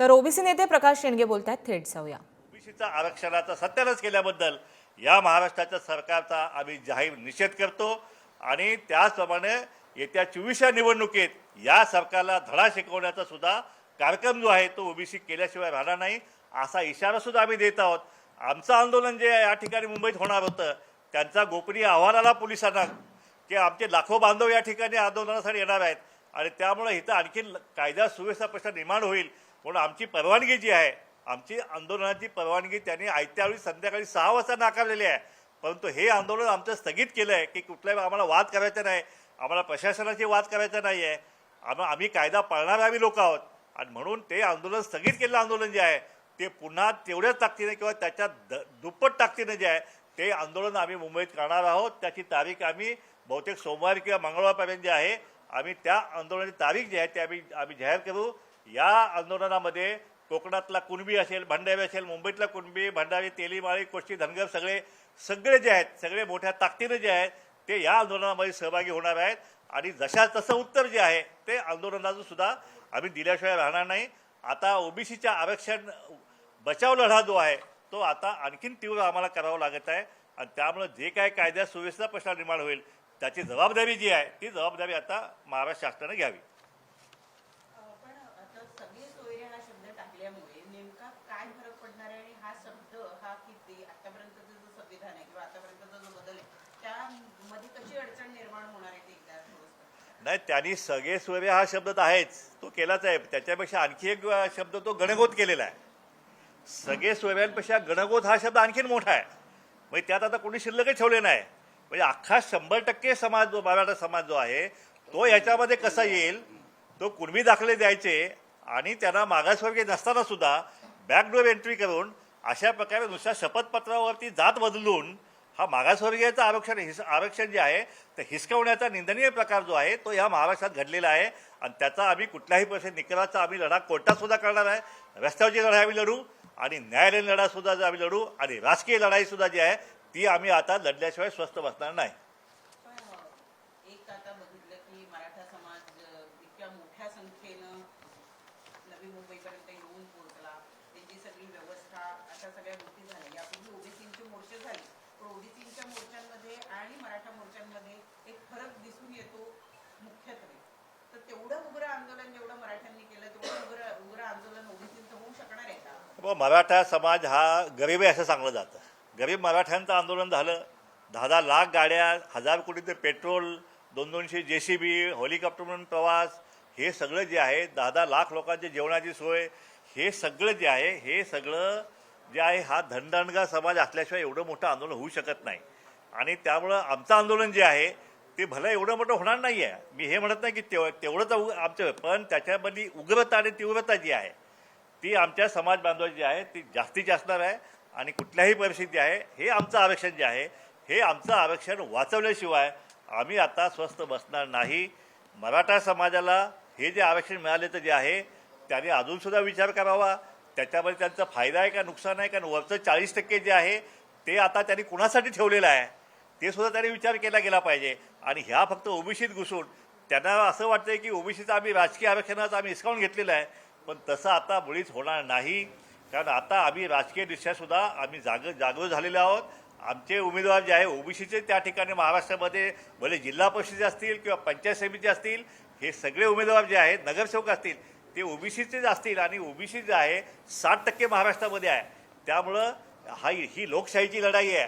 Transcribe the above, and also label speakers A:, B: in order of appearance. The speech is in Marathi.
A: तर ओबीसी नेते प्रकाश शेंडगे बोलत आहेत थेट जाऊया.
B: ओबीसीचा आरक्षणाचा सत्यानाश केल्याबद्दल या महाराष्ट्राच्या सरकारचा आम्ही जाहीर निषेध करतो आणि त्याचप्रमाणे येत्या चोवीसच्या निवडणुकीत या सरकारला धडा शिकवण्याचा सुद्धा कार्यक्रम जो आहे तो ओबीसी केल्याशिवाय राहणार नाही असा इशारा सुद्धा आम्ही देत आहोत. आमचं आंदोलन जे या ठिकाणी मुंबईत होणार होतं त्यांचा गोपनीय अहवाल आला पोलिसांना की आमचे लाखो बांधव या ठिकाणी आंदोलनासाठी येणार आहेत आणि त्यामुळे इथं आणखी कायदा सुव्यवस्था प्रश्न निर्माण होईल म्हणून आमची परवानगी जी आहे आमची आंदोलनाची परवानगी त्यांनी आयत्या वेळी संध्याकाळी सहा वाजता नाकारलेली आहे. परंतु हे आंदोलन आमचं स्थगित केलं आहे की कुठल्याही आम्हाला वाद करायचा नाही आम्हाला प्रशासनाची वाद करायचा नाही आहे आम आम्ही कायदा पाळणारे आम्ही लोक आहोत. आणि म्हणून ते आंदोलन स्थगित केलेलं आंदोलन जे आहे ते पुन्हा तेवढ्याच ताकदीने किंवा त्याच्या द दुप्पट ताकदीने जे आहे ते आंदोलन आम्ही मुंबईत करणार आहोत. त्याची तारीख आम्ही बहुतेक सोमवार किंवा मंगळवारपर्यंत जे आहे आम्ही त्या आंदोलनाची तारीख जी आहे ती आम्ही आम्ही जाहीर करू. या आंदोलनामध्ये कोकणातला कुणबी असेल भंडारी असेल मुंबईतला कुणबी भंडारी तेलीमाळी कोष्टी धनगर सगळे सगळे जे आहेत सगळे मोठ्या ताकदीनं जे आहेत ते या आंदोलनामध्ये सहभागी होणार आहेत. आणि जशा तसं उत्तर जे आहे ते आंदोलनाचं सुद्धा आम्ही दिल्याशिवाय राहणार नाही. आता ओबीसीच्या आरक्षण बचाव लढा जो आहे तो आता आणखीन तीव्र आम्हाला करावा लागत आहे. आणि त्यामुळं जे काय कायद्यात सुव्यवस्था प्रश्न निर्माण होईल त्याची जबाबदारी जी आहे ती जबाबदारी आता महाराष्ट्र शासनाने घ्यावी
C: पण आता सगळे सोयरे हा शब्द टाकल्यामुळे नेमका काय फरक पडणार आहे? आणि हा शब्द हा किती आतापर्यंतचं जो संविधान आहे किंवा आतापर्यंतचा जो बदल आहे त्यामध्ये कशी अडचण निर्माण होणार आहे ते एकदा
B: नाही त्यांनी सगळे सूर्य हा शब्द तर आहेच. तो केलाच आहे. त्याच्यापेक्षा आणखी एक शब्द तो गणगोत केलेला आहे. सगळे सूर्यांपेक्षा गणगोत हा शब्द आणखीन मोठा आहे. म्हणजे त्यात आता कोणी शिल्लकच ठेवले नाही. म्हणजे अख्खा शंभर टक्के समाज जो मराठा समाज जो आहे तो याच्यामध्ये कसा येईल? तो कुणबी दाखले द्यायचे आणि त्यांना मागासवर्गीय नसताना सुद्धा बॅकडोर एंट्री करून अशा प्रकारे नुसत्या शपथपत्रावरती जात बदलून हा मागासवर्गीयाचं आरक्षण हिस आरक्षण जे आहे तर हिसकवण्याचा निंदनीय प्रकार जो आहे तो ह्या महाराष्ट्रात घडलेला आहे. आणि त्याचा आम्ही कुठल्याही पैसे निकालाचा आम्ही लढा कोर्टातसुद्धा करणार आहे. रस्त्यावरची लढाई आम्ही लढू आणि न्यायालयीन लढासुद्धा आम्ही लढू आणि राजकीय लढाईसुद्धा जी आहे ती आम्ही आता लढल्याशिवाय स्वस्त बसणार नाही
C: पण अ, एक आता बघितलं की मराठा समाज अ, इतक्या मोठ्या संख्येनं नवी मुंबईपर्यंत येऊन पोहोचला. त्यांची सगळी व्यवस्था अशा सगळ्या गोष्टी झाल्या. यापूर्वी ओबीसींचे मोर्चे झाले. पण ओबीसींच्या मोर्चांमध्ये आणि मराठा मोर्चांमध्ये एक फरक दिसून येतो मुख्यत्वे. तर तेवढं उग्र आंदोलन जेवढं मराठ्यांनी केलं तेवढं उग्र उग्र आंदोलन ओबीसींचं होऊ शकणार आहे का?
B: मराठा समाज हा गरीब आहे असं सांगलं जातं. गरीब मराठ्यांचं आंदोलन झालं. दहा दहा लाख गाड्या हजार कोटी ते पेट्रोल दोन दोनशे जे सी बी हेलिकॉप्टरमधून प्रवास हे सगळं जे आहे दहा दहा लाख लोकांची जेवणाची सोय हे सगळं जे आहे हे सगळं जे आहे हा धनदणगा समाज असल्याशिवाय एवढं मोठं आंदोलन होऊ शकत नाही. आणि त्यामुळं आमचं आंदोलन जे आहे ते भलं एवढं मोठं होणार नाही आहे मी हे म्हणत नाही की तेव तेवढंच उ- आमचं पण त्याच्यामधली उग्रता आणि तीव्रता जी आहे ती आमच्या समाज बांधवाची जी आहे ती जास्तीची असणार आहे. आणि कुठल्याही परिस्थिती आहे हे आमचं आरक्षण जे आहे हे आमचं आरक्षण वाचवल्याशिवाय आम्ही आता स्वस्त बसणार नाही. मराठा समाजाला हे जे आरक्षण मिळालेलं जे आहे त्याने अजूनसुद्धा विचार करावा. त्याच्यामध्ये त्यांचा फायदा आहे का नुकसान आहे का वरचं चाळीस टक्के जे आहे ते आता त्यांनी कुणासाठी ठेवलेलं आहे? ते सुद्धा त्यांनी विचार केला गेला पाहिजे. आणि ह्या फक्त ओबीसीत घुसून त्यांना असं वाटतंय की ओबीसीचं आम्ही राजकीय आरक्षणाचं आम्ही हिसकावून घेतलेलं आहे पण तसं आता मुळीच होणार नाही. कारण आता आम्ही राजकीय सुद्धा आम्ही जाग जागृत झालेले आहोत. आमचे उमेदवार जे आहे ओबीसीचे त्या ठिकाणी महाराष्ट्रामध्ये भले जिल्हा परिषदेचे असतील किंवा पंचायत समिती असतील हे सगळे उमेदवार जे आहेत नगरसेवक असतील ते ओबीसीचेच असतील आणि ओबीसी जे आहे साठ टक्के महाराष्ट्रामध्ये आहे. त्यामुळं हा ही लोकशाहीची लढाई आहे.